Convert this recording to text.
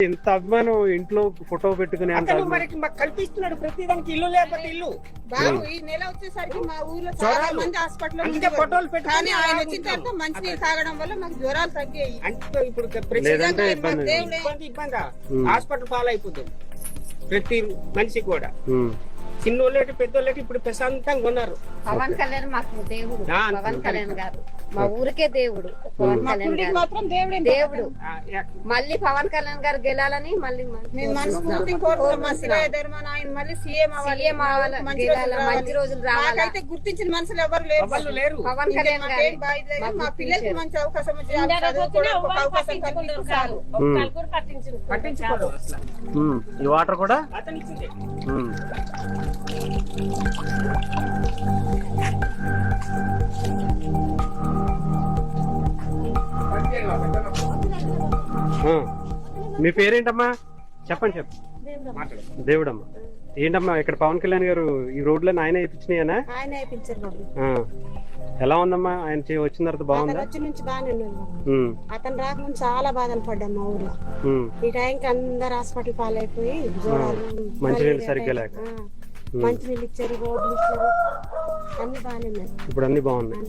ఇంత అభిమానం ఇంట్లో ఫోటో పెట్టుకునే. మనకి మాకు కల్పిస్తున్నాడు ప్రతి దానికి ఇల్లు లేకపోతే ఇల్లు. బాబు ఈ నెల వచ్చేసరికి మా ఊర్లో చాలా జ్వరాలు. మంది హాస్పిటల్ అందుకే ఫోటోలు పెట్టుకొని కానీ ఆయన వచ్చిన. తర్వాత మంచినీళ్ళు తాగడం వల్ల మాకు జ్వరాలు తగ్గాయి. అంటే ఇప్పుడు ప్రతి లేదంటే నిజంగా ఇబ్బంది ఇబ్బంది ఉమ్. హాస్పిటల్ పాలైపోతుంది. ప్రతి మనిషి కూడా. ఉమ్. చిన్నోళ్ళేటి పెద్దోళ్ళేటి ఇప్పుడు ప్రశాంతంగా ఉన్నారు. పవన్ కళ్యాణ్ మాకు దేవుడు. పవన్ కళ్యాణ్ గారు. మా ఊరికే దేవుడు. పవన్ కళ్యాణ్ మాత్రం దేవుడే మళ్ళీ పవన్ కళ్యాణ్ గారు గెలాలని మళ్ళీ మళ్ళీ సీఎం అవ్వాలి. సీఎం అవ్వాలి, మంచి గెలాలి, రోజులు మంచి రోజులు రావాలి. నాకైతే గుర్తించిన మనుషులు ఎవరు లేరు. పవన్ కళ్యాణ్ గారు. మా పిల్లలకి. మంచి అవకాశం. ఈ వాటర్ కూడా? మీ పేరేంటమ్మా చెప్పండి చెప్పు దేవుడమ్మా ఏంటమ్మా ఇక్కడ పవన్ కళ్యాణ్ గారు ఈ రోడ్లో ఆయన ఆ. ఎలా ఉందమ్మా ఆయన వచ్చిన తర్వాత బాగుందా వచ్చి నుంచి బాగానే. ఉమ్. అతను రాకముందు చాలా బాధలు పడ్డాం మా ఊర్లో. ఈ టైంకి అందరు హాస్పిటల్ పాలైపోయి మంచినీళ్ళు మలేరియా సరిగ్గా. లేక. మంచినీళ్ళు ఇచ్చారు రోడ్లు ఇచ్చారు. అన్ని బాగానే ఉన్నాయి. ఇప్పుడు అన్ని బాగున్నాయి.